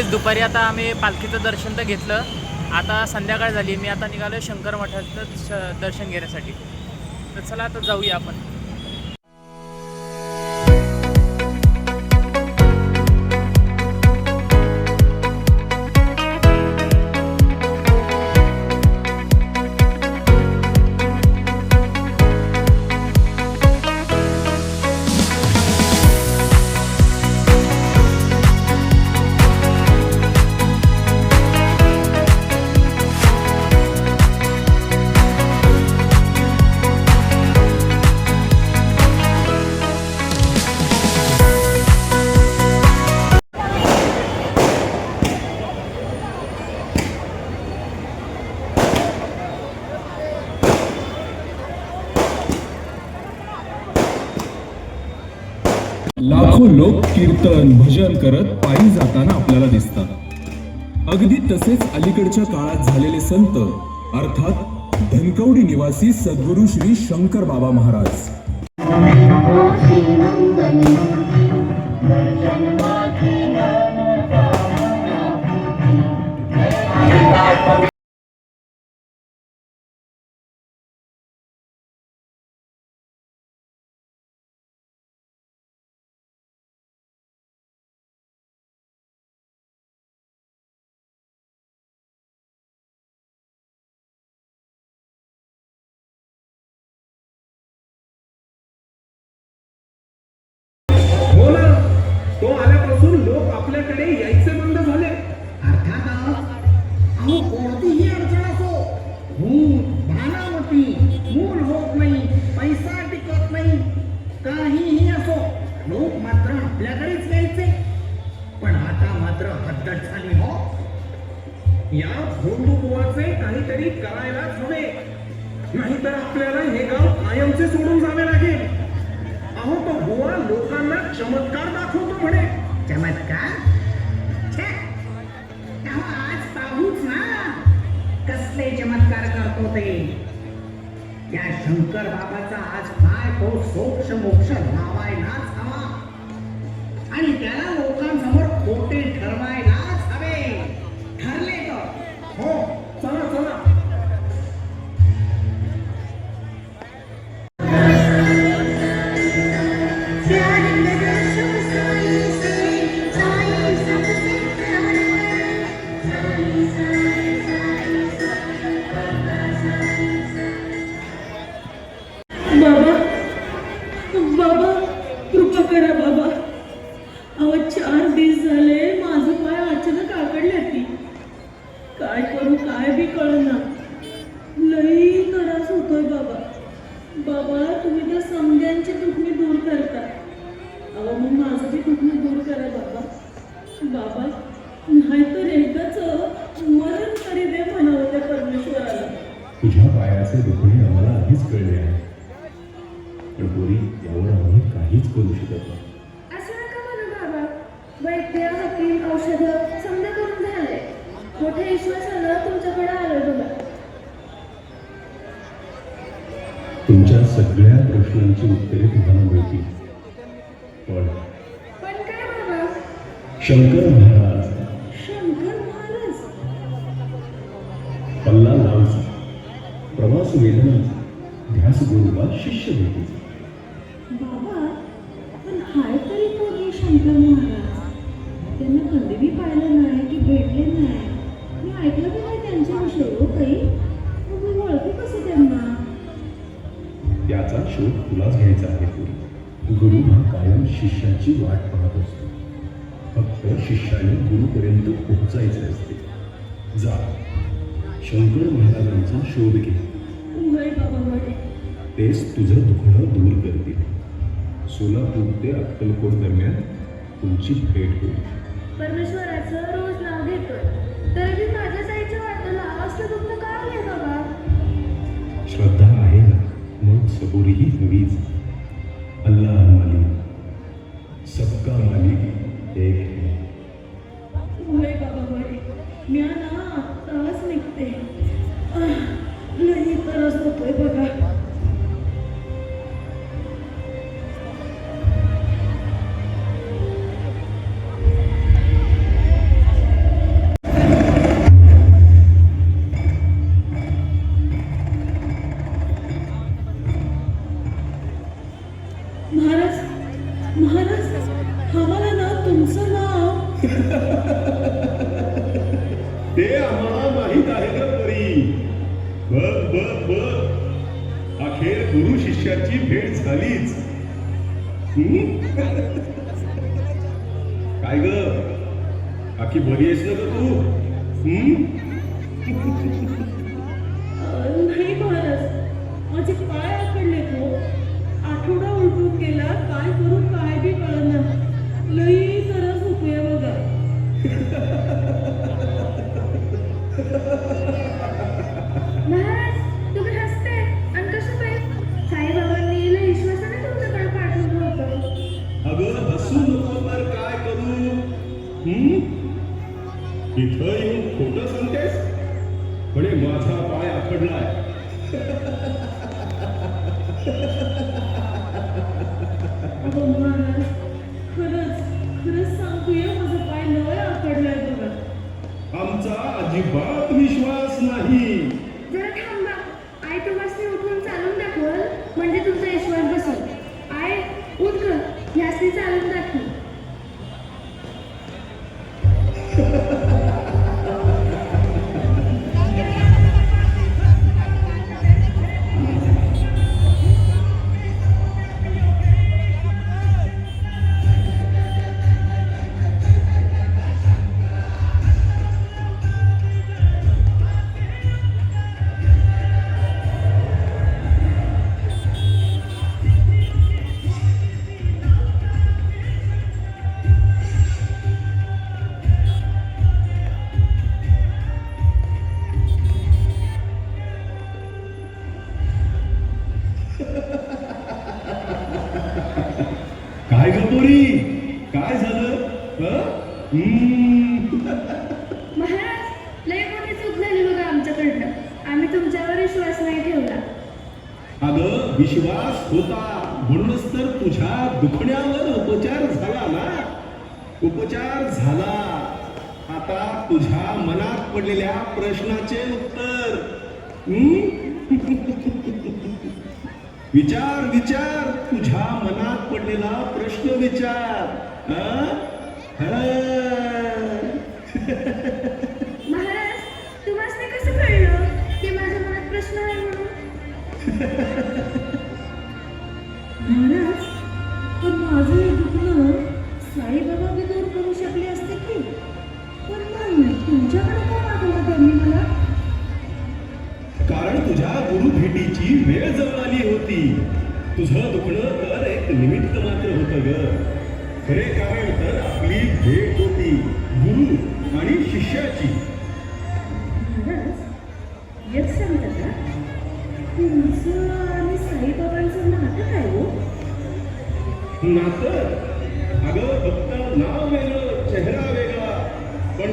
Guys दुपारी आता आम्ही पालखीचं दर्शन तर घेतलं. आता संध्याकाळ झाली मी आता निघालो शंकर मठाचं दर्शन घेण्यासाठी. तर चला आता जाऊया आपण. लाखो लोक कीर्तन भजन करत पायी जाताना आपल्याला दिसतात अगदी तसेच अलीकडच्या काळात झालेले संत अर्थात धनकवडी निवासी सद्गुरू श्री शंकर बाबा महाराज या भोंदुबुवाचे काहीतरी करायलाच हवे नाहीतर आपल्याला हे गाव कायमचे सोडून जावे लागेल. अहो तो बुवा लोकांना चमत्कार दाखवतो म्हणे. चमत्कार? आज पाहूच ना. कसले चमत्कार करतो ते. या शंकर बाबाचा आज काय तो सोक्ष मोक्ष शंकर महाराज. शंकर महाराज. पल्ला लावचा प्रवास वेदनाचा ध्यास गुरुबा शिष्य भेटीचा बाबा पण हाय तरी शंकर महाराज? त्यांना कधी बी पाहिलं नाही की भेटले नाही. मी ऐकलं नाही हो काही मग मी ओळखू कसं त्यांना? त्याचा शोध तुलाच घ्यायचा आहे गुरु हा कायम शिष्याची वाट पाहत असतो. शिष्याने गुरुपर्यंत पोहोचायचे असते. जा. शंकर महाराजांचा शोध घे. तेच तुझं दुखणं दूर करतील. सोलापूर ते अक्कलकोट दरम्यान तुमची भेट होईल. परमेश्वराचं रोज नाव घेतोय. तरी बी माझ्या जायच्या वाटेला असलं दुखणं का आलंय बाबा श्रद्धा आहे ना. मग सबुरीही हवीच अल्लाह मालिक. महाराज महाराज आम्हाला ना तुमचं नाव. ते आम्हाला माहीत आहे ग परी. बघ बघ बघ. अखेर गुरु शिष्याची भेट झालीच. काय ग? आखी बरी आहेस ना तू? हम्म? 接下来 तुझ्या मनात पडलेल्या प्रश्नाचे उत्तर. विचार विचार. तुझ्या मनात पडलेला प्रश्न विचार. हा? साईबाबांचं नातं काय हो? नातं? अगं फक्त नाव वेगळं चेहरा वेगळा पण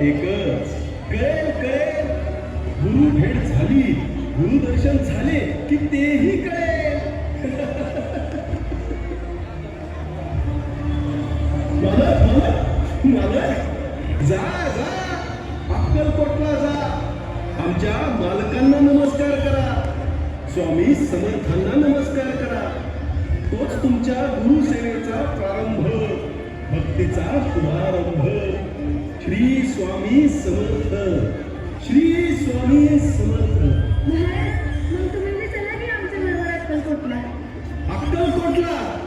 एकच. कळेल कळेल. गुरु भेट झाली गुरुदर्शन झाले की तेही कळेल. समर्थांना नमस्कार करा. तोच तुमच्या गुरुसेवेचा प्रारंभ. भक्तीचा शुभारंभ. श्री स्वामी समर्थ. श्री स्वामी समर्थ. अक्कलकोटला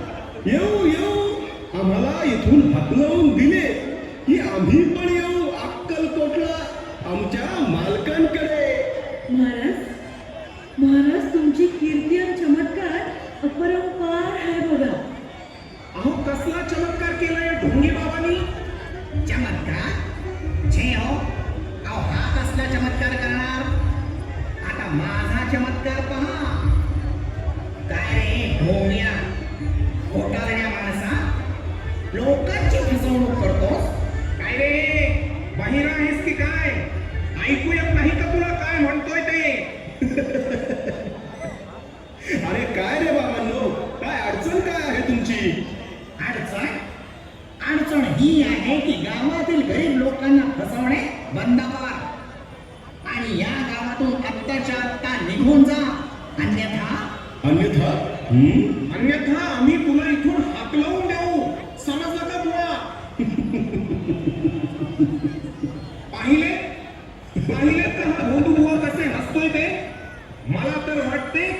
येऊ येऊ. आम्हाला इथून हकलवून दिले की आम्ही पण येऊ अक्कलकोटला आमच्या मालकांकडे.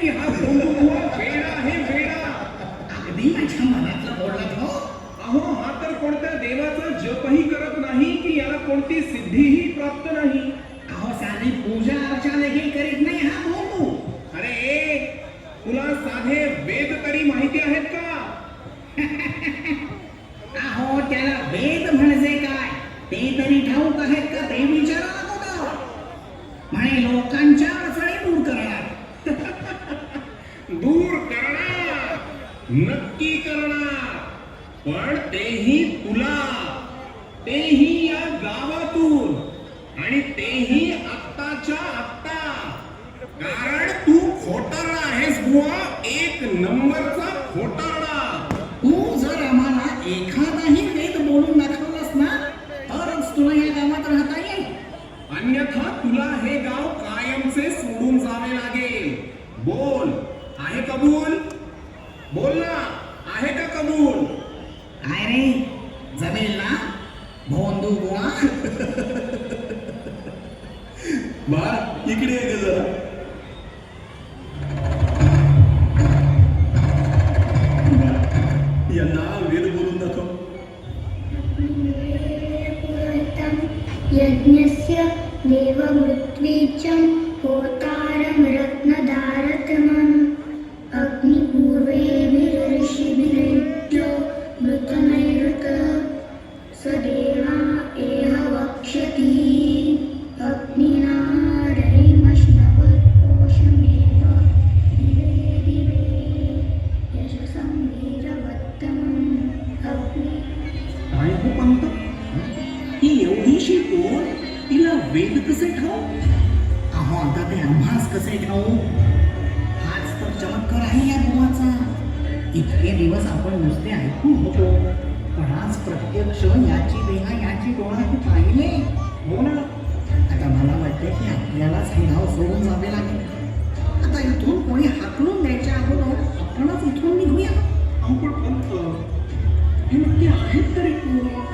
की हा सोनुबुवा वेडा हे वेडा. अगदी माझ्या मनातला बोलला तो. अहो हा तर कोणत्या देवाचा जपही करत नाही की याला कोणती सिद्धीही तेही तुला तेही या गावातून. आणि तेही आत्ताच्या आत्ता. कारण तू खोटारडा आहेस बुवा. एक नंबरचा खोटारडा. तू जर आम्हाला एखादाही वेद बोलून दाखवलास ना तरच तुला या गावात राहता येईल. अन्यथा तुला हे गाव कायमचे सोडून जावे लागेल. बोल. आहे कबूल एवढीशी पोर तिला वेद कसे ठाऊ अहो आता ते आम्हास कसे ठाऊ हाच तर चमत्कार आहे या बुवाचा. इतके दिवस आपण नुसते ऐकून होतो पण आज प्रत्यक्ष याची देहा याची डोळा पाहिले. हो ना? आता मला वाटते की आपल्यालाच हे गाव सोडून जावे लागेल. आता इथून कोणी हाकलून द्यायच्या अगोदर आपणच इथून निघूया. पण पंत हे नक्की आहेत तरी कोण?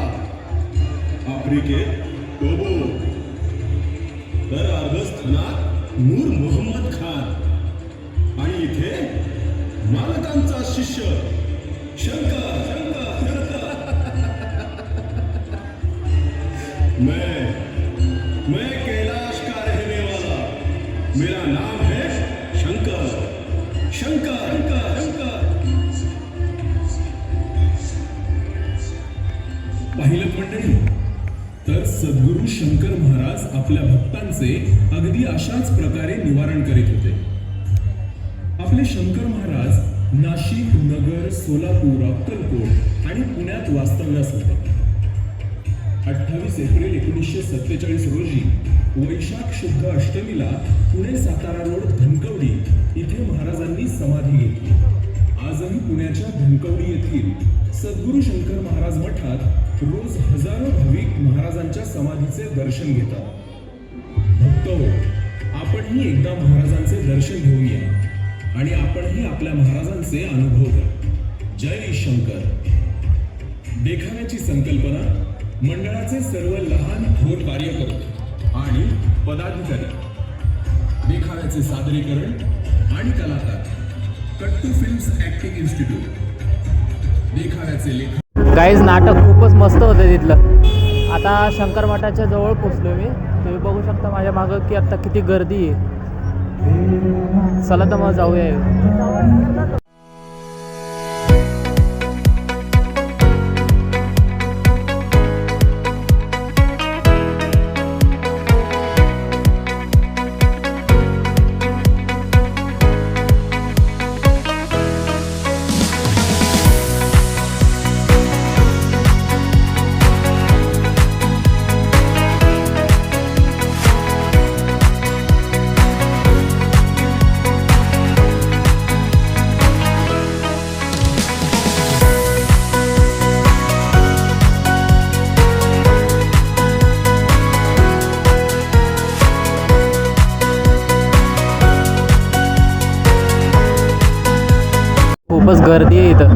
आफ्रिकेत टोबो तर अर्धस्थानात नूर मोहम्मद खान. आणि इथे मालकांचा शिष्य शंकर शंकर. मैं मैं कैलाश का रहने वाला मेरा नाम है शंकर. शंकर शंकर शंकर. पाहिलं मंडळी तर सद्गुरू शंकर महाराज आपल्या भक्तांचे अगदी अशाच प्रकारे निवारण करीत होते. आपले शंकर महाराज नाशिक नगर सोलापूर अक्कलकोट आणि पुण्यात वास्तव्यास होते अठ्ठावीस एप्रिल एकोणीसशे सत्तेचाळीस रोजी वैशाख शुद्ध अष्टमीला पुणे सातारा रोड धनकवडी इथे महाराजांनी समाधी घेतली. आजही पुण्याच्या धनकवडी येथील सद्गुरू शंकर महाराज मठात रोज हजारो भाविक महाराजांच्या समाधीचे दर्शन घेतात. भक्त हो, आपणही एकदा महाराजांचे दर्शन घेऊन या आणि आपणही आपल्या महाराजांचे अनुभव घ्या. जय शंकर. देखाव्याची संकल्पना मंडळाचे सर्व लहान थोर कार्यकर्ते आणि पदाधिकारी. देखाव्याचे सादरीकरण आणि कलाकार. कट्टू फिल्म्स ऍक्टिंग इन्स्टिट्यूट. देखाव्याचे लेखक गाईज नाटक खूपच मस्त होतं तिथलं. आता शंकर मठाच्या जवळ पोचलो मी. तुम्ही बघू शकता माझ्या मागं की आत्ता किती गर्दी आहे. चला तर मग जाऊया. खूपच गर्दी आहे इथं.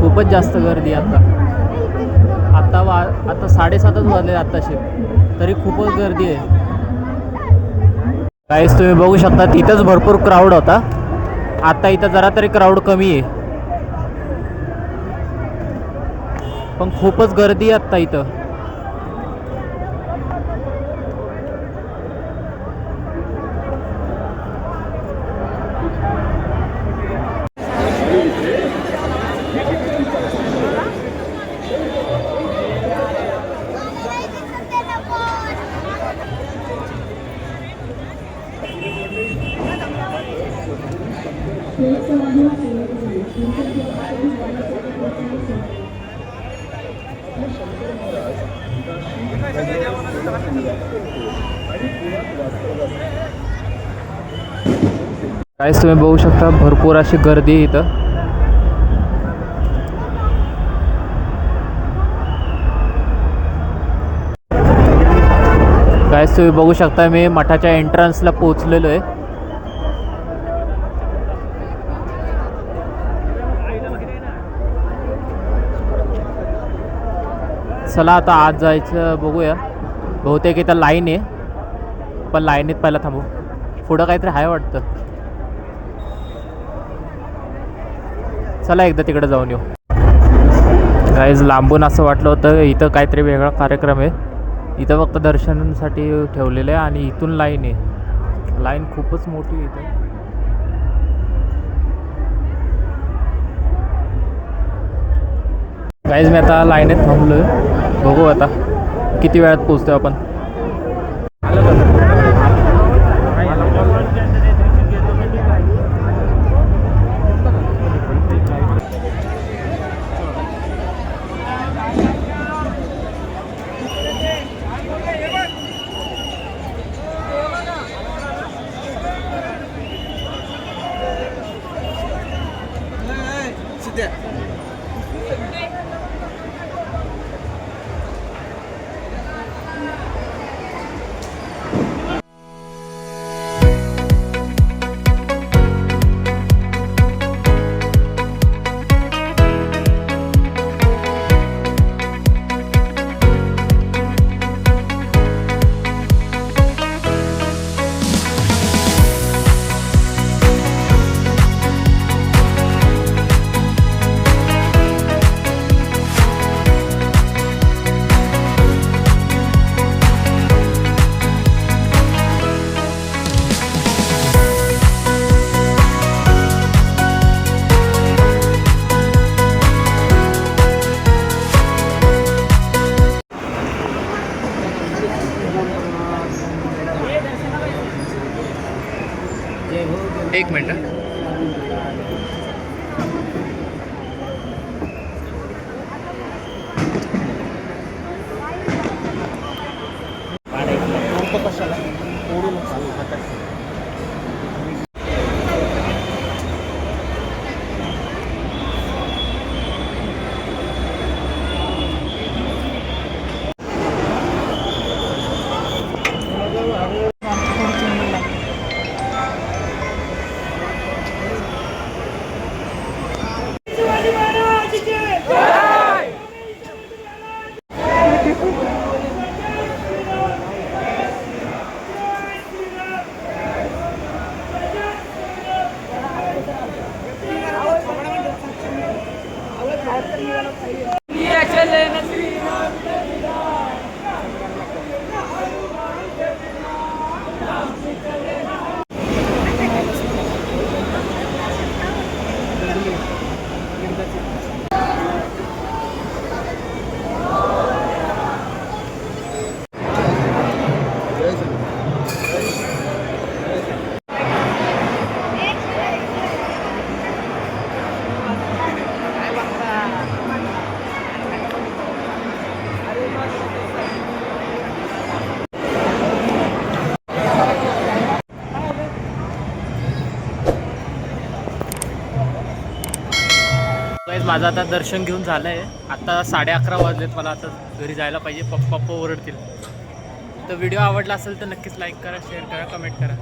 खूपच जास्त गर्दी आहे आता. आता वा आता साडेसातच वाजले आत्ताशी. तरी खूपच गर्दी आहे. काहीच तुम्ही बघू शकता तिथंच भरपूर क्राऊड होता. आता इथं जरा तरी क्राऊड कमी आहे. पण खूपच गर्दी आहे आत्ता इथं. काहीच तुम्ही बघू शकता भरपूर अशी गर्दी आहे इथं. काहीच तुम्ही बघू शकता मी मठाच्या एंट्रन्सला पोहोचलेलो आहे. चला आता आज जायचं बघूया. बहुतेक इथं लाईन आहे. पण लाईनीत पहिला थांबू. पुढं काहीतरी आहे वाटतं. चला एकदा तिकडे जाऊन येऊ. गाईज लांबून असं वाटलं होतं इथं काहीतरी वेगळा कार्यक्रम आहे. इथं फक्त दर्शनासाठी ठेवलेलं आहे आणि इथून लाईन आहे. लाईन खूपच मोठी आहे इथं. गाईज मी आता लाईनीत थांबलो बघू आता किती वेळात पोचतो आपण. एक मिनटं माझं आता दर्शन घेऊन झालं आहे आता साडे अकरा वाजलेत मला आता घरी जायला पाहिजे. पप्पा ओरडतील. तर व्हिडिओ आवडला असेल तर नक्कीच लाईक करा शेअर करा कमेंट करा.